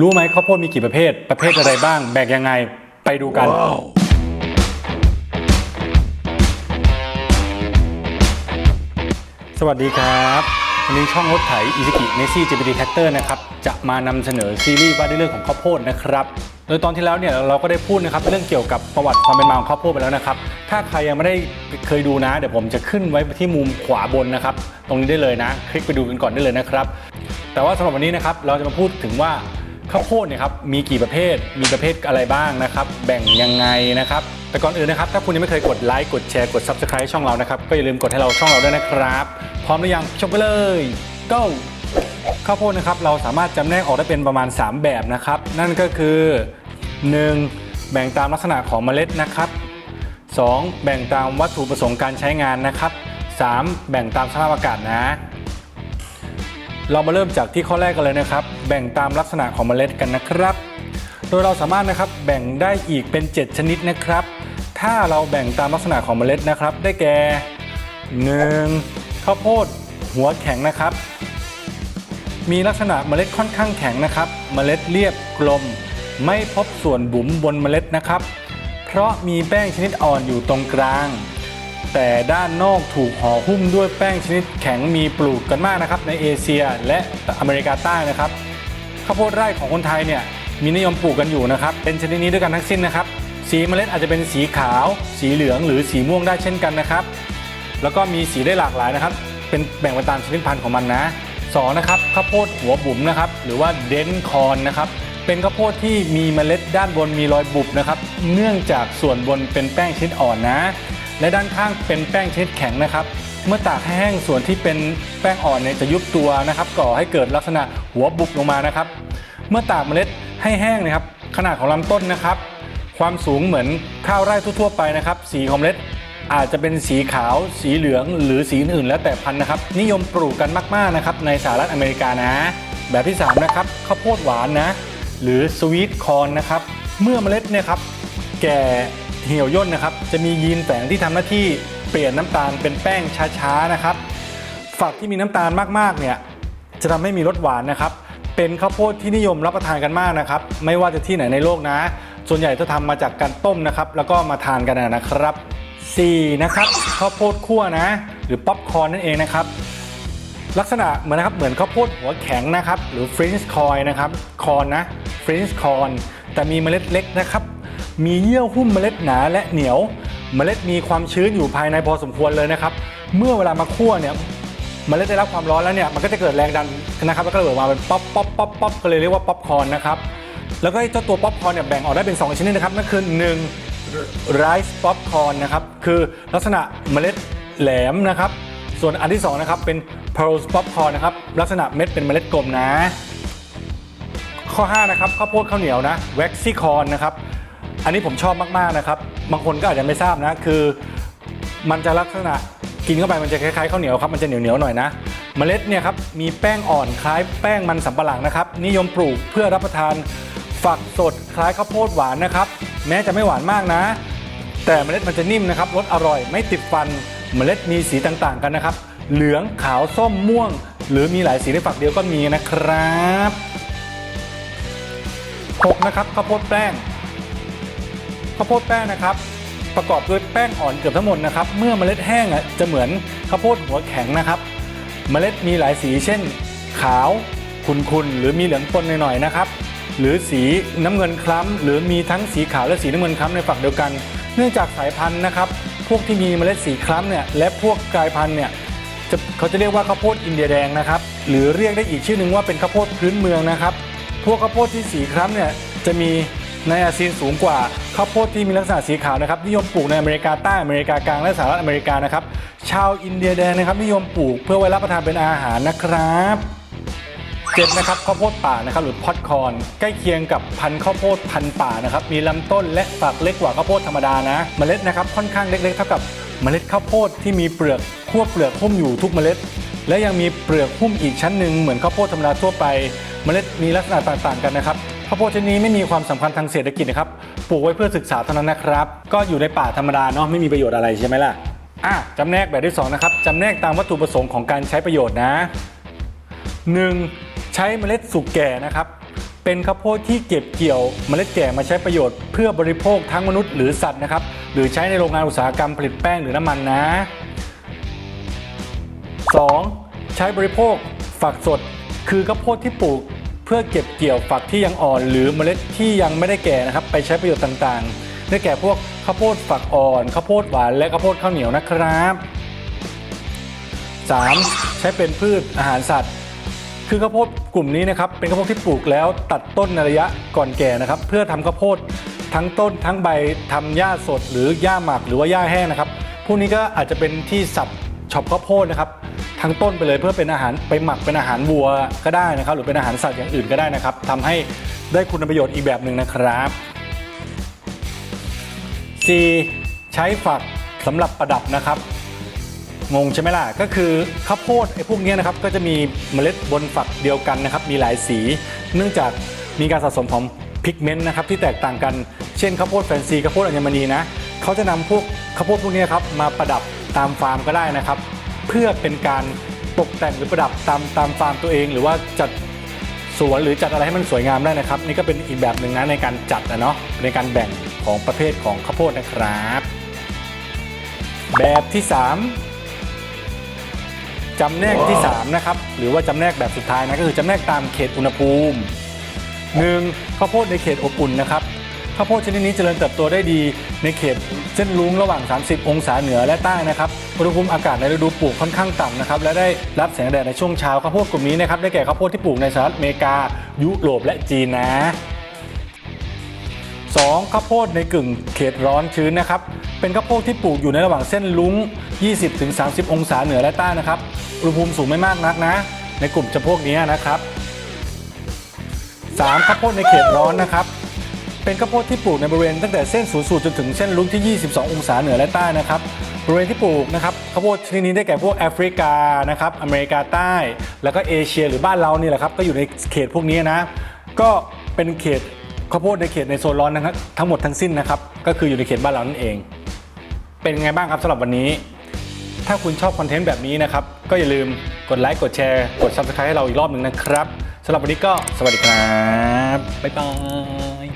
รู้ไหมข้าวโพดมีกี่ประเภท ประเภทอะไรบ้าง แบ่งยังไง ไปดูกัน สวัสดีครับวันนี้ช่องรถไถอิซิกิเนซี่จีพีดีแท็กเตอร์นะครับ จะมานำเสนอซีรีส์ว่าด้วยเรื่องของข้าวโพดนะครับ โดยตอนที่แล้วเนี่ยเราก็ได้พูดนะครับเรื่องเกี่ยวกับประวัติความเป็นมาของข้าวโพดไปแล้วนะครับ ถ้าใครยังไม่ได้เคยดูนะ เดี๋ยวผมจะขึ้นไว้ที่มุมขวาบนนะครับ ตรงนี้ได้เลยนะ คลิกไปดูกันก่อนได้เลยนะครับ แต่ว่าสำหรับวันนี้นะครับเราจะมาพูดถึงว่า ข้าวโพดเนี่ยครับมีกี่ประเภทมีประเภทอะไรบ้างนะครับ แบ่งยังไงนะครับ แต่ก่อนอื่นนะครับ ถ้าคุณยังไม่เคยกดไลค์กดแชร์กด Subscribe ช่องเรานะครับ ก็อย่าลืมกดให้เราช่องเราด้วยนะครับ พร้อมหรือยังชมไปเลย go ข้าวโพดนะครับเราสามารถจำแนกออกได้เป็นประมาณ 3 แบบนะครับ นั่นก็คือ 1. แบ่งตามลักษณะของเมล็ดนะครับ 2. แบ่งตามวัตถุประสงค์การใช้งานนะครับ 3. แบ่งตามสภาพอากาศนะ เรามาเริ่มจากที่ข้อแรกกันเลยนะครับ แบ่งตามลักษณะของเมล็ดกันนะครับ โดยเราสามารถนะครับแบ่งได้อีกเป็น 7 ชนิดนะครับ ถ้าเราแบ่งตามลักษณะของเมล็ดนะครับ ได้แก่ 1. ข้าวโพดหัวแข็งนะครับ มีลักษณะเมล็ดค่อนข้างแข็งนะครับ เมล็ดเรียบกลม ไม่พบส่วนบุ๋มบนเมล็ดนะครับ เพราะมีแป้งชนิดอ่อนอยู่ตรงกลาง แต่ด้านนอกถูกห่อหุ้มด้วยแป้งชนิดแข็งมีปลูกกันมากนะครับในเอเชียและอเมริกาใต้นะครับข้าวโพดไร่ของคนไทยเนี่ยมีนิยมปลูกกันอยู่นะครับเป็นชนิดนี้ด้วยกันทั้งสิ้นนะครับสีเมล็ดอาจจะเป็นสีขาว สีเหลืองหรือสีม่วงได้เช่นกันนะครับ แล้วก็มีสีได้หลากหลายนะครับ เป็นแบ่งไปตามชนิดพันธุ์ของมันนะสองนะครับข้าวโพดหัวบุ๋มนะครับหรือว่าเดนคอนนะครับเป็นข้าวโพดที่มีเมล็ดด้านบนมีรอยบุบนะครับ เนื่องจากส่วนบนเป็นแป้งชนิดอ่อนนะ และด้านข้างเป็นแป้งชนิดแข็งนะครับ เมื่อตากให้แห้งส่วนที่เป็นแป้งอ่อนเนี่ยจะยุบตัวนะครับ ก่อให้เกิดลักษณะหัวบุบลงมานะครับ เมื่อตากเมล็ดให้แห้งนะครับ ขนาดของลำต้นนะครับ ความสูงเหมือนข้าวไร่ทั่วๆไปนะครับ สีของเมล็ดอาจจะเป็นสีขาว สีเหลือง หรือสีอื่นๆแล้วแต่พันธุ์นะครับ นิยมปลูกกันมากๆนะครับในสหรัฐอเมริกานะ แบบที่สามนะครับข้าวโพดหวานนะ หรือสวีทคอนนะครับ เมื่อเมล็ดเนี่ยครับ แก่ เหี่ยวย่นนะครับ จะมียีนแฝงที่ทำหน้าที่เปลี่ยนน้ำตาลเป็นแป้งช้าๆนะครับ ฝักที่มีน้ำตาลมากๆเนี่ยจะทำให้มีรสหวานนะครับ เป็นข้าวโพดที่นิยมรับประทานกันมากนะครับ ไม่ว่าจะที่ไหนในโลกนะ ส่วนใหญ่จะทำมาจากการต้มนะครับ แล้วก็มาทานกันนะครับ 4. นะครับข้าวโพดคั่วนะ หรือป๊อปคอร์นนั่นเองนะครับลักษณะเหมือนนะครับเหมือนข้าวโพดหัวแข็งนะครับ หรือฟรินช์คอยนะครับคอนนะฟรินช์คอนแต่มีเมล็ดเล็กนะครับ มีเยื่อหุ้มเมล็ดหนาและเหนียว เมล็ดมีความชื้นอยู่ภายในพอสมควรเลยนะครับ เมื่อเวลามาคั่วเนี่ยเมล็ดได้รับความร้อนแล้วเนี่ยมันก็จะเกิดแรงดันนะครับแล้วก็ระเบิดออกมาเป็นป๊อปป๊อปป๊อปป๊อปก็เลยเรียกว่าป๊อปคอร์นนะครับแล้วก็เจ้าตัวป๊อปคอร์นเนี่ยแบ่งออกได้เป็น2ชนิดนะครับนั่นคือ1ไรซ์ป๊อปคอนนะครับคือลักษณะเมล็ดแหลมนะครับ ส่วนอันที่2นะครับเป็น pearl popcorn นะครับลักษณะเม็ดเป็นเมล็ดกลมนะ ข้อ 5 นะครับข้าวโพดข้าวเหนียวนะ waxy corn นะครับ อันนี้ผมชอบมากๆนะครับ บางคนก็อาจจะไม่ทราบนะ คือ มันจะลักษณะกินเข้าไปมันจะคล้ายๆข้าวเหนียวครับ มันจะเหนียวๆหน่อยนะ เมล็ดเนี่ยครับมีแป้งอ่อนคล้ายแป้งมันสำปะหลังนะครับ นิยมปลูกเพื่อรับประทานฝักสดคล้ายข้าวโพดหวานนะครับ แม้จะไม่หวานมากนะ แต่เมล็ดมันจะนิ่มนะครับรสอร่อยไม่ติดฟัน เมล็ดมีสีต่างๆกันนะครับ เหลืองขาวส้มม่วง หรือมีหลายสีในฝักเดียวก็มีนะครับ 6 นะครับข้าวโพดแป้ง ข้าวโพดแป้งนะครับ ประกอบด้วยแป้งอ่อนเกือบทั้งหมดนะครับ เมื่อเมล็ดแห้งอะจะเหมือนข้าวโพดหัวแข็งนะครับ เมล็ดมีหลายสีเช่น ขาวขุ่นๆหรือมีเหลืองปนหน่อยๆนะครับ หรือสีน้ำเงินคล้ำหรือมีทั้งสีขาวและสีน้ำเงินคล้ำในฝักเดียวกัน เนื่องจากสายพันธุ์นะครับ พวกที่มีเมล็ดสีคล้ำเนี่ยและพวกกลายพันธุ์เนี่ยเขาจะเรียกว่าข้าวโพดอินเดียแดงนะครับ หรือเรียกได้อีกชื่อหนึ่งว่าเป็นข้าวโพดพื้นเมืองนะครับ พวกข้าวโพดที่สีคล้ำเนี่ยจะมีไนอาซีนสูงกว่า ข้าวโพดที่มีลักษณะสีขาวนะครับนิยมปลูกในอเมริกาใต้อเมริกากลางและสหรัฐอเมริกานะครับชาวอินเดียแดงนะครับนิยมปลูกเพื่อไว้รับประทานเป็นอาหารนะครับเจ็ดนะครับข้าวโพดป่านะครับหรือพอดคอนใกล้เคียงกับพันธุ์ข้าวโพดพันป่านะครับมีลำต้นและฝักเล็กกว่าข้าวโพดธรรมดานะ เมล็ดนะครับค่อนข้างเล็กๆเท่ากับเมล็ดข้าวโพดที่มีเปลือกขั้วเปลือกหุ้มอยู่ทุกเมล็ด และยังมีเปลือกหุ้มอีกชั้นหนึ่งเหมือนข้าวโพดธรรมดาทั่วไป เมล็ดมีลักษณะต่างๆกันนะครับ ข้าวโพดชนิดนี้ไม่มีความสำคัญทางเศรษฐกิจนะครับ ปลูกไว้เพื่อศึกษาเท่านั้นนะครับ ก็อยู่ในป่าธรรมดาเนาะไม่มีประโยชน์อะไรใช่ไหมล่ะ อะจำแนกแบบที่สองนะครับจำแนกตามวัตถุประสงค์ของการใช้ประโยชน์นะ 1. ใช้เมล็ดสุกแก่นะครับ เป็นข้าวโพดที่เก็บเกี่ยวเมล็ดแก่มาใช้ประโยชน์ เพื่อบริโภคทั้งมนุษย์หรือสัตว์นะครับ หรือใช้ในโรงงานอุตสาหกรรมผลิตแป้งหรือน้ำมันนะ 2. ใช้บริโภคฝักสด คือข้าวโพดที่ปลูก เพื่อเก็บเกี่ยวฝักที่ยังอ่อน หรือเมล็ดที่ยังไม่ได้แก่นะครับ ไปใช้ประโยชน์ต่างๆได้แก่พวกข้าวโพดฝักอ่อนข้าวโพดหวานและข้าวโพดข้าวเหนียวนะครับ 3. ใช้เป็นพืชอาหารสัตว์ คือข้าวโพดกลุ่มนี้นะครับ เป็นข้าวโพดที่ปลูกแล้วตัดต้นในระยะก่อนแก่นะครับ เพื่อทำข้าวโพดทั้งต้นทั้งใบทำหญ้าสด หรือหญ้าหมักหรือว่าหญ้าแห้งนะครับ พวกนี้ก็อาจจะเป็นที่สับช็อปข้าวโพดนะครับ ทั้งต้นไปเลยเพื่อเป็นอาหารไปหมักเป็นอาหารวัวก็ได้นะครับ หรือเป็นอาหารสัตว์อย่างอื่นก็ได้นะครับทำให้ได้คุณประโยชน์อีกแบบหนึ่งนะครับ 4. ใช้ฝักสำหรับประดับนะครับงงใช่ไหมล่ะ ก็คือข้าวโพดไอ้พวกเนี้ยนะครับก็จะมีเมล็ดบนฝักเดียวกันนะครับ มีหลายสี เนื่องจากมีการสะสมของพิกเมนต์นะครับที่แตกต่างกันเช่นข้าวโพดแฟนซีข้าวโพดอัญมณีนะเขาจะนำพวกข้าวโพดพวกเนี้ยครับมาประดับตามฟาร์มก็ได้นะครับ เพื่อเป็นการตกแต่งหรือประดับตามตามฟาร์มตัวเอง หรือว่าจัดสวนหรือจัดอะไรให้มันสวยงามได้นะครับ นี่ก็เป็นอีกแบบหนึ่งนะในการจัดนะเนาะในการแบ่งของประเภทของข้าวโพดนะครับ แบบที่ 3จำแนกที่ 3 นะครับ หรือว่าจำแนกแบบสุดท้ายนะก็คือจำแนกตามเขตอุณหภูมิ 1. ข้าวโพดในเขตอบอุ่นนะครับ ข้าวโพดชนิดนี้เจริญเติบโตได้ดีในเขตเส้นรุ้งระหว่าง 30 องศาเหนือและใต้นะครับอุณหภูมิอากาศในฤดูปลูกค่อนข้างต่ำนะครับและได้รับแสงแดดในช่วงเช้าข้าวโพดกลุ่มนี้นะครับได้แก่ข้าวโพดที่ปลูกในสหรัฐอเมริกา ยุโรปและจีนนะ 2. ข้าวโพดในกึ่งเขตร้อนชื้นนะครับ เป็นข้าวโพดที่ปลูกอยู่ในระหว่างเส้นลุ้ง 20-30 องศาเหนือและใต้นะครับ อุณหภูมิสูงไม่มากนักนะ ในกลุ่มจำพวกนี้นะครับ 3. ข้าวโพดในเขตร้อนนะครับ เป็นข้าวโพดที่ปลูกในบริเวณตั้งแต่เส้นศูนย์สูตรจนถึงเส้นลุ้งที่ 22 องศาเหนือและใต้นะครับบริเวณที่ปลูกนะครับข้าวโพดชนิดนี้ได้แก่พวกแอฟริกานะครับอเมริกาใต้ แล้วก็เอเชียหรือบ้านเรานี่แหละครับก็อยู่ในเขตพวกนี้นะ ก็เป็นเขตข้าวโพดในเขตในโซนร้อนนะครับทั้งหมดทั้งสิ้นนะครับก็คืออยู่ในเขตบ้านเรานั่นเอง เป็นไงบ้างครับสำหรับวันนี้ ถ้าคุณชอบคอนเทนต์แบบนี้นะครับก็อย่าลืมกดไลค์กดแชร์กด Subscribe ให้เราอีกรอบหนึ่งนะครับสำหรับวันนี้ก็สวัสดีครับบ๊ายบาย